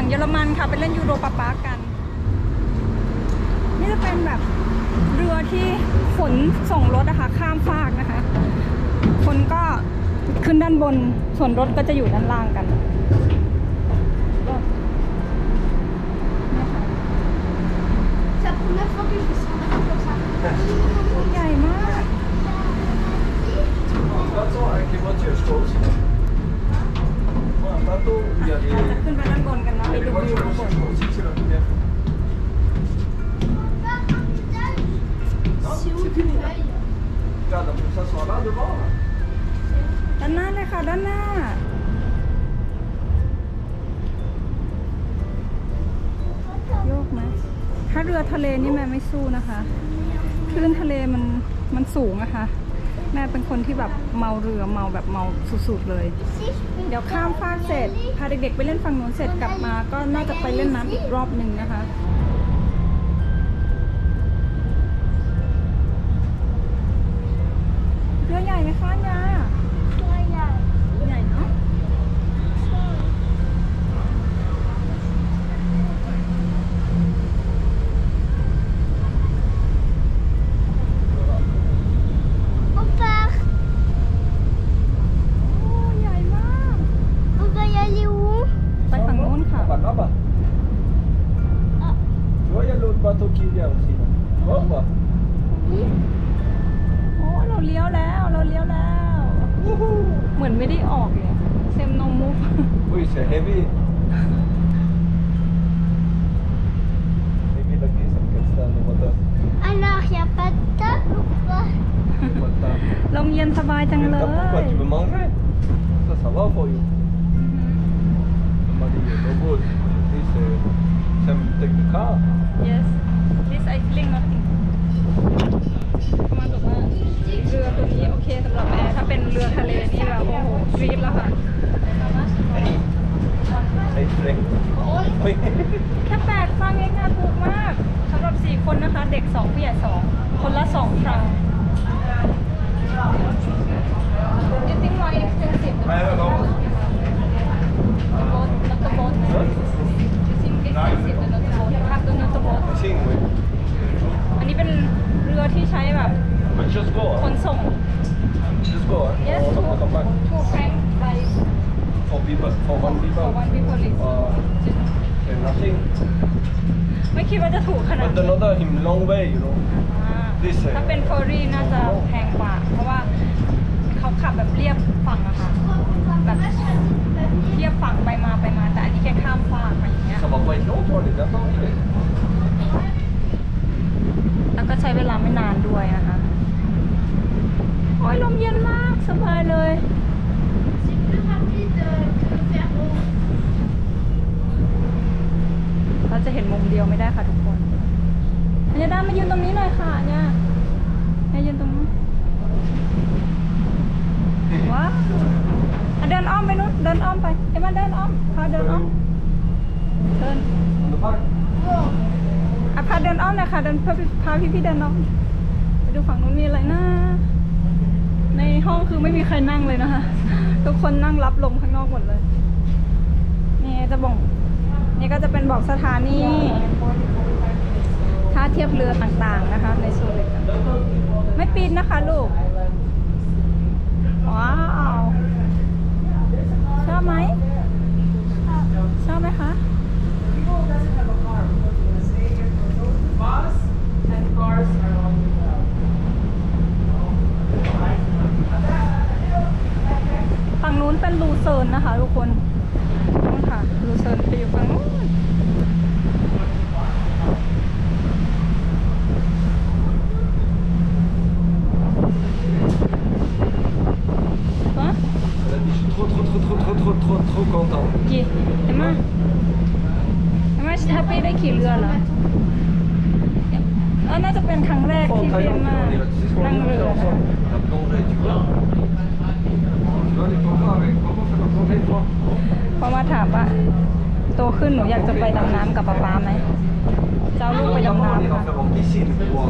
ฝั่งเยอรมันค่ะไปเล่นยูโรปาปาร์กกัน นี่จะเป็นแบบเรือที่ขนส่งรถนะคะ ข้ามฟากนะคะ คนก็ขึ้นด้านบนส่วนรถก็จะอยู่ด้านล่างกัน C'est la première fois que je fais ça comme ça. ใหญ่มาก เราจะขึ้นไปด้านบนกันเนาะไปดูด้างบนชิวที่นี่ด้านหน้าเลยค่ะด้านหน้า โยกไหมถ้าเรือทะเลนี่แม่ไม่สู้นะคะ คลื่นทะเลมันมันสูงอะค่ะ แม่เป็นคนที่แบบเมาเรือเมาแบบเมาสุดๆเลย Si je peux เดี๋ยวข้ามฟากเสร็จพาเด็กๆไปเล่นฝั่งนู้นเสร็จกลับมา ก็น่าจะไปเล่นน้ำอีกรอบหนึ่งนะคะเรือใหญ่ไหมคะยา Toi, il y a ใหญ่เนาะ On part. โอ้ใหญ่มาก On va y aller où ไปฝั่งนู้นค่ะ Bah, là-bas. Ah. Tu vois, il y a l'autre bateau qui vient aussi. Là. Tu vois ou pas โอ้เราเลี้ยวแล้ว เราเลี้ยวแล้ว เหมือนไม่ได้ออกเลยเซมโนมุก Oui, c'est heavy. heavy la caisse, quel stand le moteur. Alors, il n'y a pas de table ou pas Le moteur. ลมเย็นสบายจัง Mais เล t'as pourquoi ย tu veux manger Ça, ça va pour you. On m'a dit, no good. This, uh, some take the car. yes this I feeling nothing ประมาณแบบว่าเรือตัวนี้โอเคสำหรับแอร์ถ้าเป็นเรือทะเลนี่แบบโอ้โหกรี๊ดแล้วค่ะ Hey, drink. Oui. แค่แปดฟังเองค่ะถูกมากสำหรับสี่คนนะคะ เด็กสองผู้ใหญ่สองคนละสองครั้ง You think more expensive the Ouais, ouais, non. boat not the boat Huh? You think expensive the not the boat have the not the boat I think, oui. อันนี้เป็นเรือที่ใช้แบบ But just go. ขน Hein. ส่ง Just go. Hein. yes On two va come back. two franc by For people. For one people. for one people is Uh, c'est nothing. ไม่คิดว่า จะถูกขนาด But นี้ another him long way, you know. อ่า This, uh, ถ้าเป็นเฟอร์รี่น่าจะแพงกว่า เพราะว่าเขาขับแบบเรียบฝั่งอะค่ะ แบบเทียบฝั่งไปมาไปมา แต่อันนี้แค่ข้ามฟากอะไรอย่างเงี้ย Ça va pas être long, toi, on les attend. tu sais. แล้วก็ใช้เวลาไม่นานด้วยนะคะ โอ้ยลมเย็นมากสบายเลย C'est plus rapide que le ferro. เราจะเห็นมุมเดียวไม่ได้ค่ะทุกคนอัญญาดา มายืนตรงนี้หน่อยค่ะเนี่ยเนี่ยยืนตรงนู้นว้าวอะเดินอ้อมไปนู้นเดินอ้อมไปเอ็มมาเดินอ้อมพาเดินอ้อมเดินอะพาเดินอ้อมหน่อยค่ะเดินพาพี่พาพี่พี่เดินอ้อมไปดูฝั่งนู้นมีอะไรนะในห้องคือไม่มีใครนั่งเลยนะคะทุกคนนั่งรับลมข้างนอกหมดเลย นี่จะบอกนี่ก็จะเป็นบอกสถานี เทียบเรือต่างๆนะคะ ในโซูริกไม่ปีนนะคะลูก ว้าว ชอบไหม ชอบไหมคะฝั่งนู้นเป็นลูเซิร์นนะคะทุกคนนู่นค่ะ ลูเซิร์นไปอยู่ฝั่งนู้น กี่เห็นไหมเห็นไหมแฮปปี้ได้ขี่เรือเหรอเออน่าจะเป็นครั้งแรกที่เรียนมานั่งเรือ La plongée, tu vois. Tu vois les photos avec comment faire la plongée, toi เพราะว่าถามว่า โตขึ้นหนูอยากจะไปดำน้ำกับป๊าป๊าไหมจะเอาลูกไปดำ Maman, on น้ำ ira ค่ะ faire en piscine. Wow.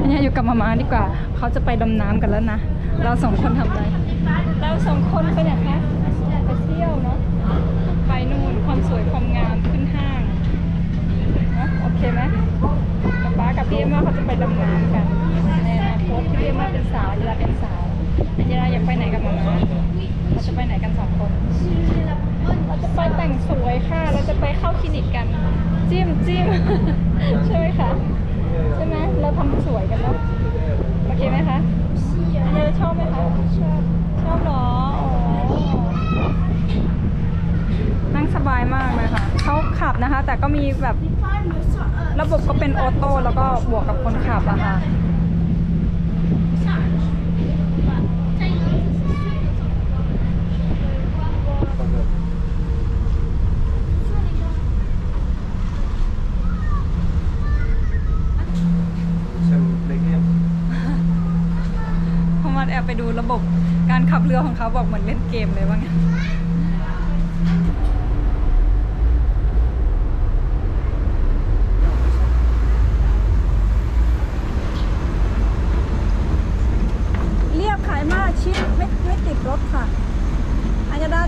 อันนี้อยู่กับมาม่าดีกว่า เขาจะไปดำน้ำกันแล้วนะ เราสองคนทำอะไร เราสองคนไปไหนคะไปเที่ยวเนาะ ไปนู่นความสวยความงามขึ้นห้างนะโอเคไหมป๊าป๊ากับพี่เอ็มว่าเขาจะไปดำน้ำกันในอนาคตพี่เอ็มว่าเป็นสาวเวลาเป็นสาวเวลาอยากไปไหนกับมาม่าเราจะไปไหนกันสองคนเราจะไปแต่งสวยค่ะ เราจะไปเข้าคลินิกกัน จิ้มจิ้มใช่ไหมคะ ใช่ไหมเราทำสวยกันเนาะ อเคไหมคะอันนี้ชอบไหมคะ ชอบ ชอบเหรออนั่งสบายมากเลยค่ะ เขาขับนะคะ แต่ก็มีแบบระบบก็เป็นออโต้แล้วก็บวกกับคนขับอะค่ะ ขอของเขาบอกเหมือนเล่นเกมเลยว่างั้นเรียบขายมากชิดไม่ไม่ติดรถค่ะอัญญาดา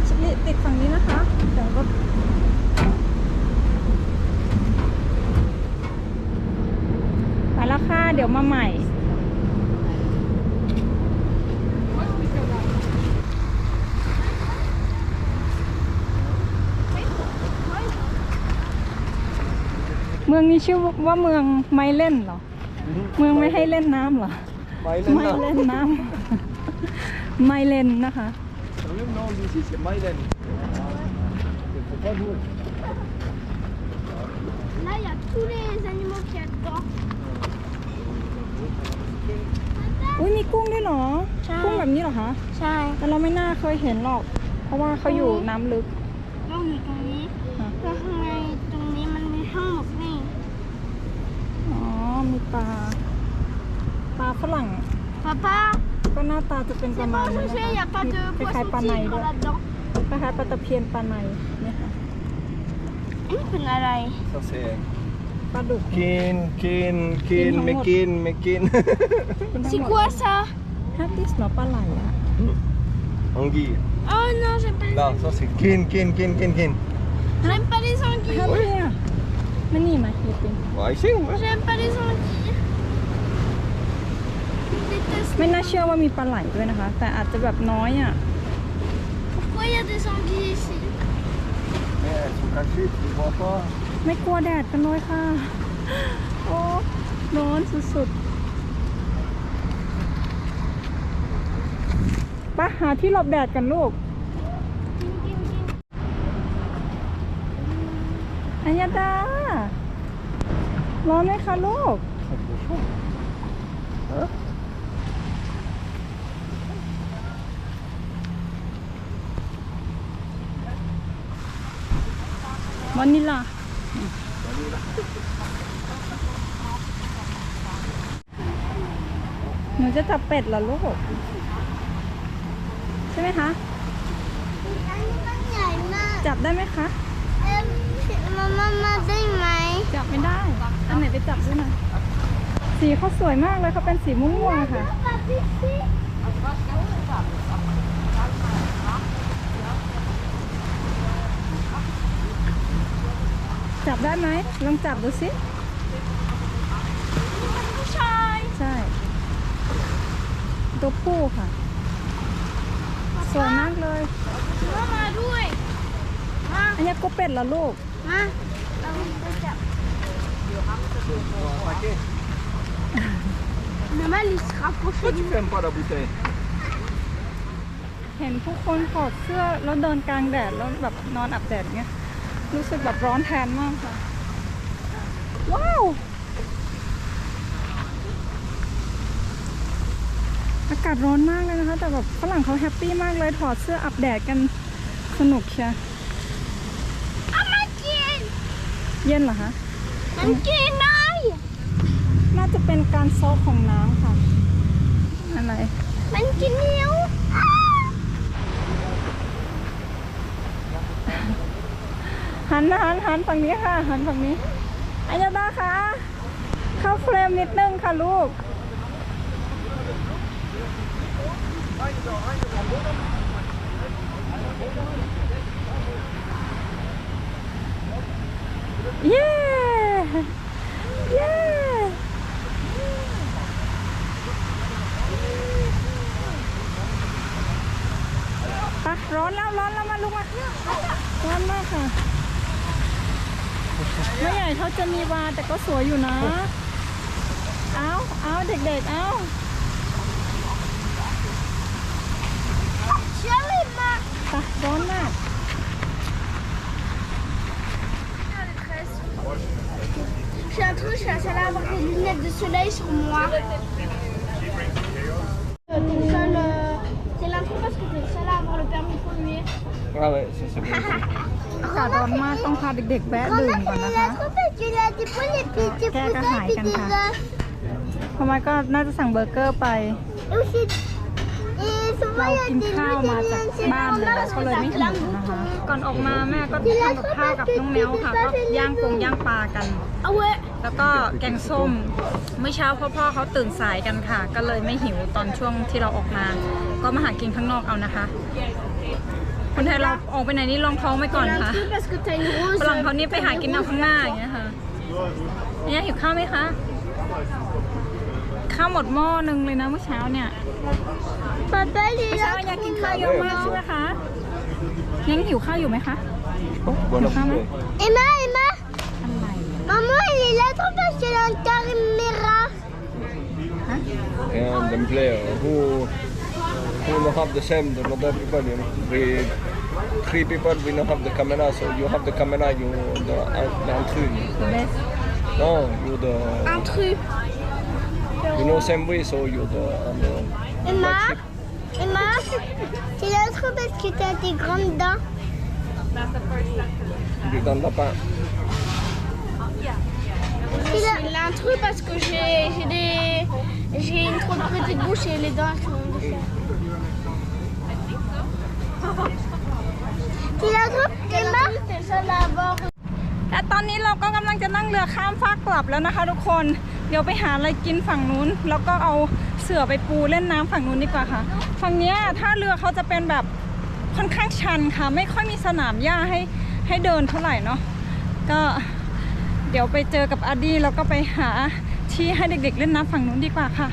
ติดฝั่งนี้นะคะ เดี๋ยวรถไปแล้วค่ะ เดี๋ยวมาใหม่ เมือง นี้ชื่อว่าเมืองไม่เล่นเหรอ เมืองไม่ให้เล่นน้ำเหรอ ไม่เล่นน้ำไม่เล่นนะคะ Le nom d'ici, c'est Mylène. Il faut pas jouer. Là, il y a tous les animaux qu'il y a dedans. อุ้ยมีกุ้งด้วยเหรอ ใช่ กุ้งแบบนี้เหรอคะ ใช่ แต่เราไม่น่าเคยเห็นหรอก เพราะว่าเขาอยู่น้ำลึกต้องอยู่ตรงนี้ อะ แล้วข้างในตรงนี้มันมีห้องหมกนี่ อ๋อ มี ปลาปลาฝรั่ง Papa, ก็หน้าตาจะเป็นประ c'est มาณ pas นี้ touché, นะ il n'y คะ a pas de มีคล้าย poisson ๆปลาใน tigre ด้วย là-dedans. คล้ายๆปลาตะเพียนปลาในเนี่ยค่ะนี่เป็นอะไร Ça, c'est ปลาดุก Kin, Kin, Kin Kin, mais Hammoud. Kin, mais Kin. C'est quoi ça ฮัตติสเหรอปลาไหลอะ Anguille. Oh non, j'aime pas, Là, ça c'est Kin, Kin, Kin, Kin, Kin. j'aime pas les anguilles. ฮัตติสไม่นี่ไหมยูปิน Ouais, ici, ouais. J'aime pas les anguilles. Je déteste. ไม่น่าเชื่อว่ามีปลาไหลด้วยนะคะ แต่อาจจะแบบน้อยอะ Pourquoi il y a des anguilles ici Mais elles sont cachées, tu les vois pas. ไม่กลัวแดดกันเลยค่ะ โอ้ร้อนสุดๆไปหาที่หลบแดดกันลูก อัญญาดา ร้อนไหมคะลูก วานิลลา หนูจะจับเป็ดเหรอลูก ใช่ไหมคะ อันนี้มันใหญ่มากจับได้ไหมคะ เอ็มมามามาได้ไหมจับไม่ได้ อันไหนไปจับด้วยหนะสีเขาสวยมากเลยเขาเป็นสีม่วงๆอะค่ะ ปาปิซี่ จับได้ไหมลองจับดูสิผู้ชายใช่ ตัวผู้ค่ะ สวยมากเลยมามาด้วยมาอันนี้ก็เป็ดเหรอลูกมาเราไปจับ Attaquer. Le mal il se rapproche Pourquoi tu fermes pas la bouteille เห็นผู้คนถอดเสื้อแล้วเดินกลางแดดแล้วแบบนอนอาบแดดเงี้ย รู้สึกแบบร้อนแทนมากค่ะ ว้าว อากาศร้อนมากเลยนะคะ แต่แบบฝรั่งเขาแฮปปี้มากเลยถอดเสื้ออับแดดกันสนุกเชียเอามากิน เย็นเหรอคะ มันกินได้น่าจะเป็นการซอกของน้ำค่ะ อะไร มันกินเนี้ยว หันหันหันฝั่งนี้ค่ะ หันฝั่งนี้อายาดาคะเข้าเฟรมนิดนึงค่ะลูกเย้เย้ร้อนแล้วร้อนแล้วมาลูกมาร้อนมากค่ะ ไม่ใหญ่เขาจะมีวาแต่ก็สวยอยู่นะ เอาเอาเด็กๆ เอา เชื่อเลยมา ไปร้อนมาก Je suis un truc, je suis allée avoir des lunettes de soleil sur moi. Euh, T'es le seul. euh, C'est l'intro parce que t'es le seul à avoir le permis de conduire. Ah ouais, ça c'est bien aussi. อากาศร้อนมากต้องพาเด็กๆแวะดื่มก่อนนะคะ parce qu'il a des poules et puis des Quel poussettes rail, et comme des ça. œufs. เพราะมันก็น่าจะสั่งเบอร์เกอร์ไปเรากินข้าวมาจากบ้านเลยก็เลยไม่หิวนะคะ ก่อนออกมาแม่ก็ทำกับข้าวกับน้องแมวค่ะ ก็ย่างปงย่างปลากัน แล้วก็แกงส้ม เมื่อเช้าพ่อพ่อเขาตื่นสายกันค่ะ ก็เลยไม่หิวตอนช่วงที่เราออกมา ก็มาหากินข้างนอกเอานะคะ คนไทยเราออกไปไหนนี่ลองท้องไว้ก่อนค่ะ L'intro parce que t'as une rose. ฝรั่งเขานี่ไปหากินเอาข้างหน้าอย่างเงี้ยค่ะเนี่ยหิวข้าวไหมคะ ข้าวหมดหม้อหนึงเลยนะเมื่อเช้าเนี่ย Papa, il เมื่อ est เช้า là. อยากกินข้าวเยอะมากใช่ไหมคะ ยังหิวข้าวอยู่ไหมคะ Bon C'est pas mal. appétit. Emma, Emma. อะไร Maman, il est là trop parce qu'il a une caméra. And them player who who not have the same, the not everybody. We three people we not have the camera, so you have the camera, you the the entry. the best No, you the Intrus. you know same way, so you the on the Emma, Emma, c'est trop parce que t'as des grandes dents. you dans le lapin. C'est l'intrus parce que j'ai des j'ai une trop petite bouche et les dents elles sont différentes. C'est l'intrus, Emma. T'es le seul à avoir และตอนนี้เราก็กำลังจะนั่งเรือข้ามฟากกลับแล้วนะคะ ทุกคน เดี๋ยวไปหาอะไรกินฝั่งนู้น แล้วก็เอาเสือไปปูเล่นน้ำฝั่งนู้นดีกว่าค่ะ ฝั่งนี้ถ้าเรือเขาจะเป็นแบบค่อนข้างชันค่ะ ไม่ค่อยมีสนามหญ้าให้ให้เดินเท่าไหร่เนาะ ก็เดี๋ยวไปเจอกับอาดีแล้วก็ไปหาที่ให้เด็กๆเล่นน้ำฝั่งนู้นดีกว่าค่ะ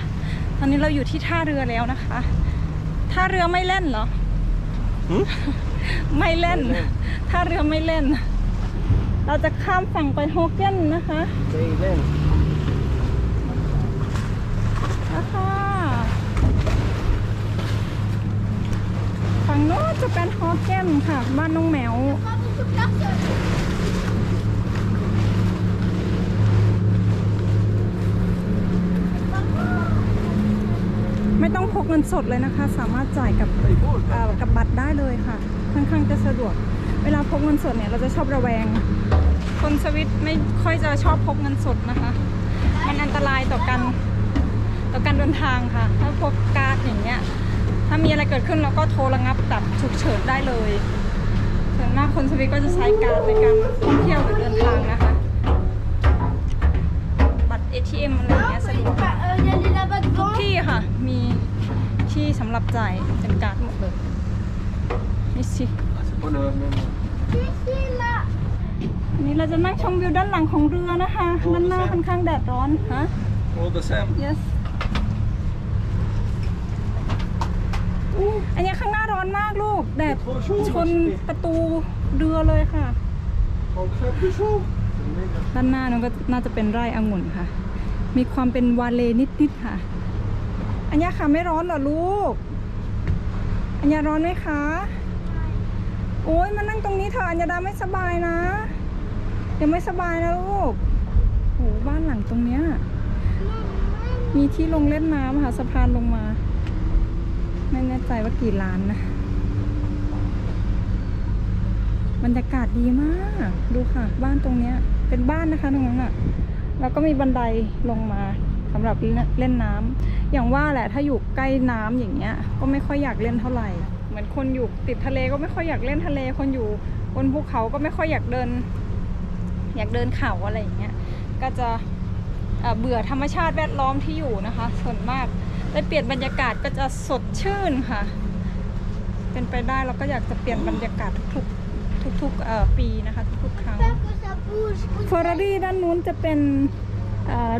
ตอนนี้เราอยู่ที่ท่าเรือแล้วนะคะ ท่าเรือไม่เล่นเหรอ ไม่เล่นท่าเรือไม่เล่น เราจะข้ามฝั่งไปโฮเก้นนะคะนะคะฝั่งโน้นจะเป็นโฮเก้นค่ะ บ้านน้องแมว pas beaucoup de personnes. ไม่ต้องพกเงินสดเลยนะคะ สามารถจ่ายกับกับบัตรได้เลยค่ะ ค่อนข้างจะสะดวก เวลาพกเงินสดเนี่ยเราจะชอบระแวง คนสวิตไม่ค่อยจะชอบพกเงินสดนะคะ มันอันตรายต่อการต่อการเดินทางค่ะ ถ้าพกการ์ดอย่างเงี้ย ถ้ามีอะไรเกิดขึ้นเราก็โทรระงับแบบฉุกเฉินได้เลยส่วนมากคนสวิตก็จะใช้การ์ดในการท่องเที่ยวหรือเดินทางนะคะ บจ่ายเป็นการ์ดหมดเลยนี่สิ Oh non, non, non. Ici, là. อันนี้เราจะนั่งชมวิวด้านหลังของเรือนะคะ ด้านหน้าค่อนข้างแดดร้อนฮะ All the same. yes อันนี้ข้างหน้าร้อนมากลูก แดดชนประตูเรือเลยค่ะ On crève du chaud. ด้านหน้านั้นก็น่าจะเป็นไร่องุ่นค่ะ มีความเป็นวาเลนิดๆค่ะ อัญญาค่ะไม่ร้อนเหรอลูก อัญญาร้อนไหมคะ โอ้ยมานั่งตรงนี้เถอะอัญญาดาไม่สบายนะ เดี๋ยวไม่สบายนะลูกโหบ้านหลังตรงเนี้ย มีที่ลงเล่นน้ำค่ะสะพานลงมา ไม่แน่ใจว่ากี่ล้านนะ บรรยากาศดีมาก ดูค่ะ บ้านตรงเนี้ย เป็นบ้านนะคะตรงนั้นอะแล้วก็มีบันไดลงมา สำหรับเล่นน้ำอย่างว่าแหละถ้าอยู่ใกล้น้ำอย่างเงี้ย ก็ไม่ค่อยอยากเล่นเท่าไหร่ เหมือนคนอยู่ติดทะเลก็ไม่ค่อยอยากเล่นทะเล คนอยู่บนภูเขาก็ไม่ค่อยอยากเดิน อยากเดินเขาอะไรอย่างเงี้ย ก็จะเอ่อเบื่อธรรมชาติแวดล้อมที่อยู่นะคะ ส่วนมากได้เปลี่ยนบรรยากาศก็จะสดชื่นค่ะ เป็นไปได้เราก็อยากจะเปลี่ยนบรรยากาศทุกๆทุกๆเอ่อปีนะคะ ทุกๆครั้ง J'espère que ça bouge. เฟอร์รารี่ด้านนู้นจะเป็น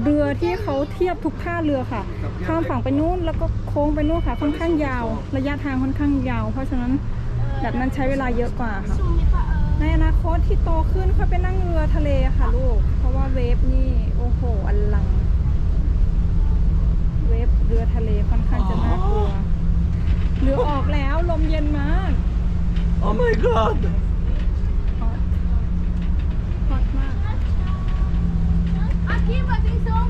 เรือที่เขาเทียบทุกท่าเรือค่ะข้ามฝั่งไปนู้นแล้วก็โค้งไปนู้นค่ะค่อนข้างยาว ระยะทางค่อนข้างยาว เพราะฉะนั้นแบบนั้นใช้เวลาเยอะกว่าค่ะ ในอนาคตที่โตขึ้นค่อยไปนั่งเรือทะเลค่ะลูก เพราะว่าเวฟนี่โอ้โหอันลัง เวฟเรือทะเลค่อนข้างจะน่ากลัวเรือออกแล้วลมเย็นมาก Oh my god!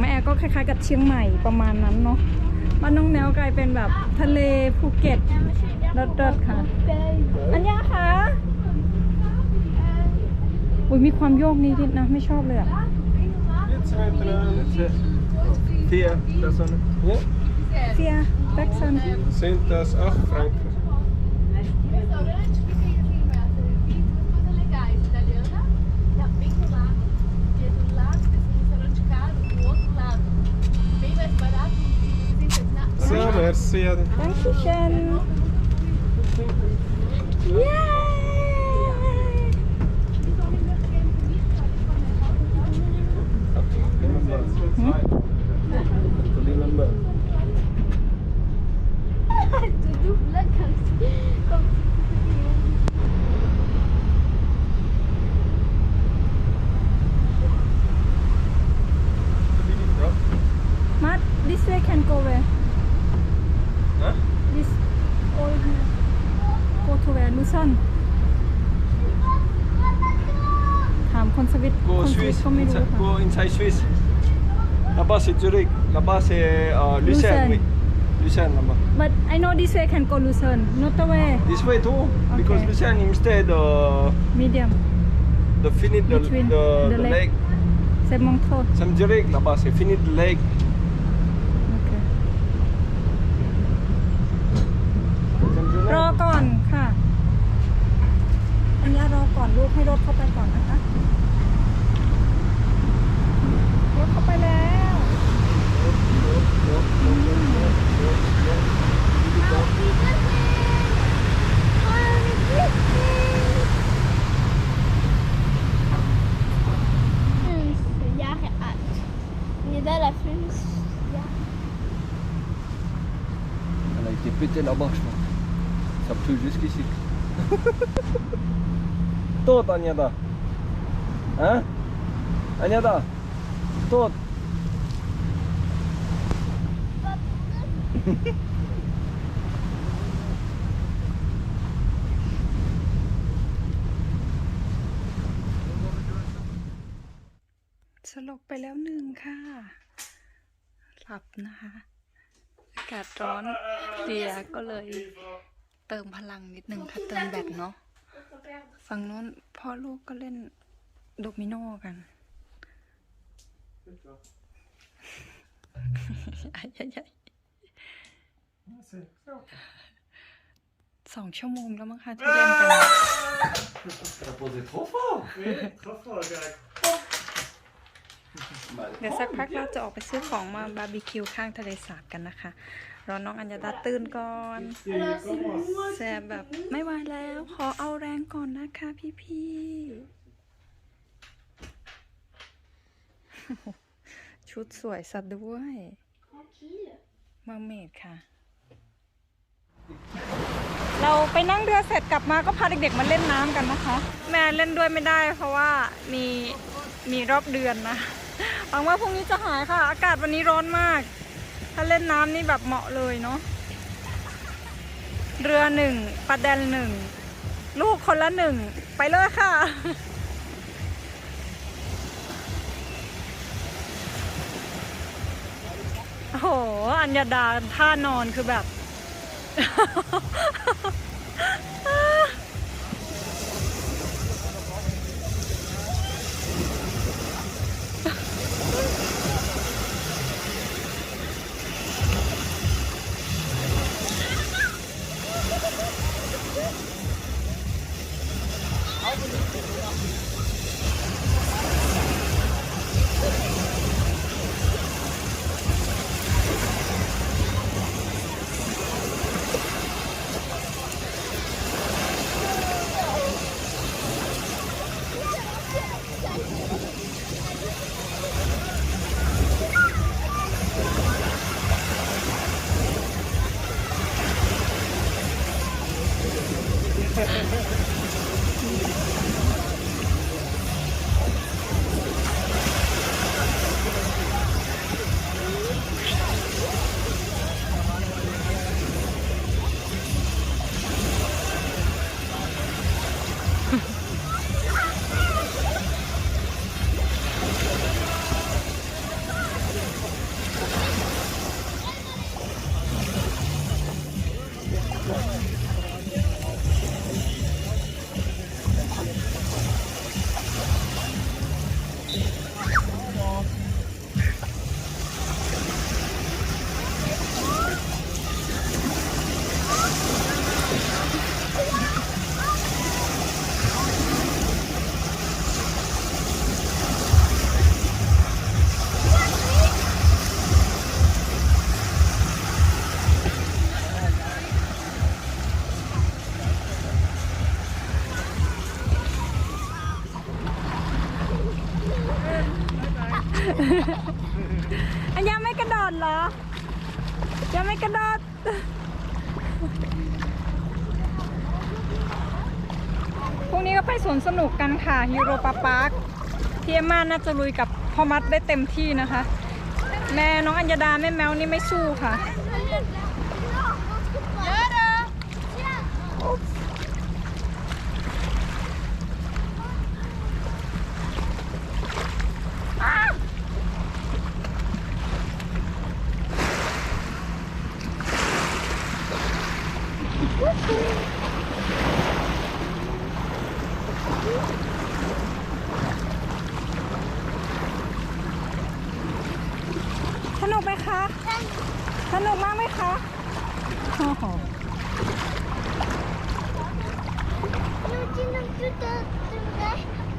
แม่แอร์ก็คล้ายๆ กับเชียงใหม่ประมาณนั้นเนาะบ้านน้องแนวกลายเป็นแบบทะเลภูเก็ตเลิศๆค่ะ อันยาคะอุ้ยมีความโยกนิดๆนะ ไม่ชอบเลยอะ It's That's it. Vier personen. Ja. เฟียแบ็ก você na Zo, merci. Ade. แ a งคิเชนเย้ Remember. C'est double là comme si, comme si มัด this way can go where Huh? this all here go to where Luzon ถามคนสวิต Go คนสวิต Suisse. ก็ไม่รู้ Inside, ค่ะ go inside Suisse. Là-bas c'est Zurich. Là-bas c'est euh, Lucerne. Lucerne. Oui. Lucerne là-bas. but I know this way can go Luzon not the way This way too. Because Okay. Lucerne instead uh, medium the finish the, Between the, the the lake. lake. เซมองโท Sam Zurich là-bas c'est fini the lake. โอเค Sam Zurich. รอก่อนค่ะ อันนี้รอก่อนลูกให้รถเข้าไปก่อนนะคะ รถเข้าไปแล้ว Ja, geaard. Je daar la fus. Ja. Elle a été pétée là-bas, je pense. Ça pue jusqu'ici. Tot, Agnada. Hein Agnada Tot. สลบไปแล้วหนึ่งค่ะ หลับนะคะ อากาศร้อนเดียก็เลยเติมพลังนิดนึงค่ะ เติมแบตเนาะ ฝั่งนู้นพ่อลูกก็เล่นโดมิโนกันใหญ่ๆสองชั่วโมงแล้วมั้งคะที่เล่นกัน เดี๋ยวสักพักเราจะออกไปซื้อของมาบาร์บีคิวข้างทะเลสาบกันนะคะ รอน้องอัญญาดาตื่นก่อนแซมแบบไม่ไหวแล้ว ขอเอาแรงก่อนนะคะพี่พี่ๆชุดสวยสัตว์ด้วย Tranquille. มาเมดค่ะ เราไปนั่งเรือเสร็จกลับมาก็พาเด็กๆมาเล่นน้ำกันนะคะ แม่เล่นด้วยไม่ได้เพราะว่ามีมีรอบเดือนนะ หวังว่าพรุ่งนี้จะหายค่ะ อากาศวันนี้ร้อนมาก ถ้าเล่นน้ำนี่แบบเหมาะเลยเนาะ เรือหนึ่งปลาแดนหนึ่ง ลูกคนละหนึ่ง ไปเลยค่ะโอ้โห อัญญาดาท่านอนคือแบบ Alvin. ค่ะฮิโรปาพาร์คพี่เอมมาน่าจะลุยกับพ่อมัดได้เต็มที่นะคะ แม่น้องอัญญาดาแม่แมวนี่ไม่สู้ค่ะ สนุกไหมคะ สนุกมากไหมคะโอ้โห หนูจะนั่งจุดตรงไหน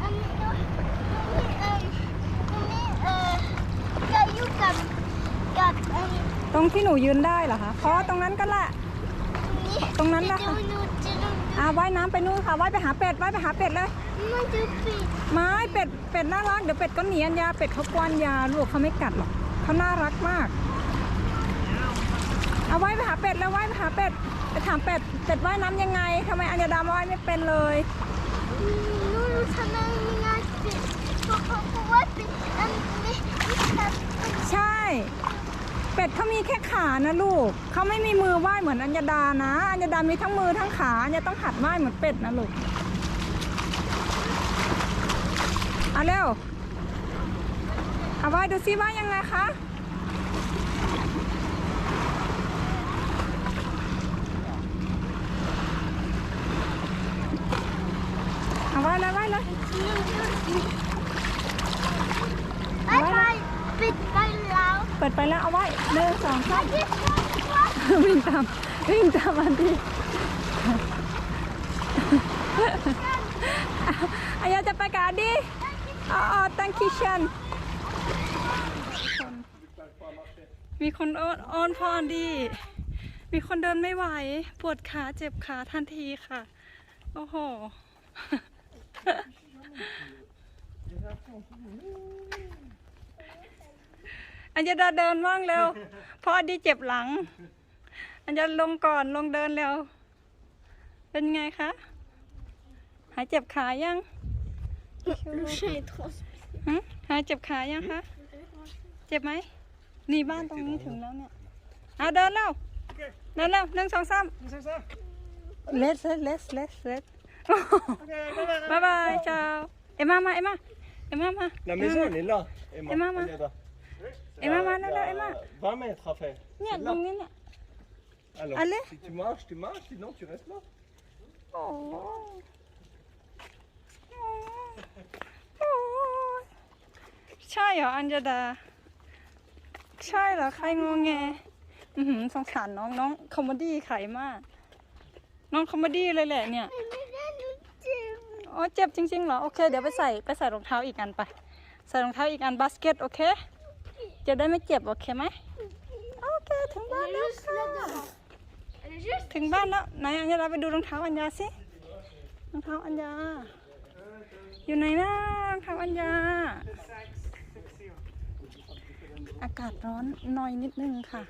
อันนี้เอ่อตรงนี้เอ่อจะอยู่กับกับอันนี้ ตรงที่ห นูยืนได้เหรอคะเพราะตรงนั้นก็แหละ ตรงนั้นนะคะเดี๋ยวหนูจะนั่งอ่าว่ายน้ำไปนู่นค่ะว่ายไปหาเป็ดว่ายไปหาเป็ดเลย มันจะปิดไม้เป็ดเป็ดน่ารักเดี๋ยวเป็ดก็หนีอันยาเป็ดเขากวานยาลูกเขาไม่กัดหรอกเขาน่ารักมากเอาว่ายไปหาเป็ดแล้วว่ายไปหาเป็ดไปถามเป็ดเป็ดว่ายน้ำยังไงทำไมอัญญาดาว่ายไม่เป็นเลยหนูรู้ทำไมไม่ง่ายปิดเพราะเพราะเพราะว่าปิดอันนี้ตัดใช่ เป็ดเขามีแค่ขานะลูก เขาไม่มีมือว่ายเหมือนอัญญาดานะ อัญญาดามีทั้งมือทั้งขาอัญญาต้องหัดว่ายเหมือนเป็ดนะลูกเอาเร็วเอาว่ายดูซิว่ายยังไงคะเอาไหว้เลยไหว้เลยไปไปิดไปแล้วเปิดไปแล้วเอาไว้หนึ่งสองสามวิ่งตามวิ่งตามอันที่อายาจะไปกับอันดีอ๋อตังคิชันมีคนอ้อนพ่อนดี มีคนเดินไม่ไหว ปวดขาเจ็บขาทันทีค่ะ โอ้โห อันจะเดินว่างเร็วเพราะอันดีเจ็บหลัง อันจะลงก่อนลงเดินเร็ว เป็นไงคะ หายเจ็บขายัง Le chien est trop. หึหายเจ็บขายังคะ เจ็บไหมนี่บ้านตรงนี้ถึงแล้วเนี่ย เอาเดินเร็วเดินเร็วหนึ่งสองสามเลสเลสเลสเลสบายบายเจ้าเอ็มมามาเอ็มมาเอ็มมามา La maison, elle est là. Emma. Emma, ma. Elle est là. Emma, Il y a- ma, il y là, a là, Emma. 20 mètres à faire. เนี่ย C'est ตรง là. นี้เนี่ย Alors, Allez. si tu marches, tu marches, sinon tu restes là. โอ้โอ้ใช่เหรออัญญดา ใช่เหรอใครงงแงอือหือสงสารน้องน้องคอมเมดี้ไขมาก น้องคอมเมดี้เลยแหละเนี่ย อ๋อเจ็บจริงๆเหรอ โอเค เดี๋ยวไปใส่ไปใส่รองเท้าอีกอันไป ใส่รองเท้าอีกอันบาสเกตโอเค จะได้ไม่เจ็บโอเคไหมโอเคถึงบ้านแล้วค่ะถึงบ้านแล้วไหนอัญญาไปดูรองเท้าอัญญาสิรองเท้าอัญญาอยู่ไหนนะรองเท้าอัญญาอากาศร้อนหน่อยนิดนึงค่ะ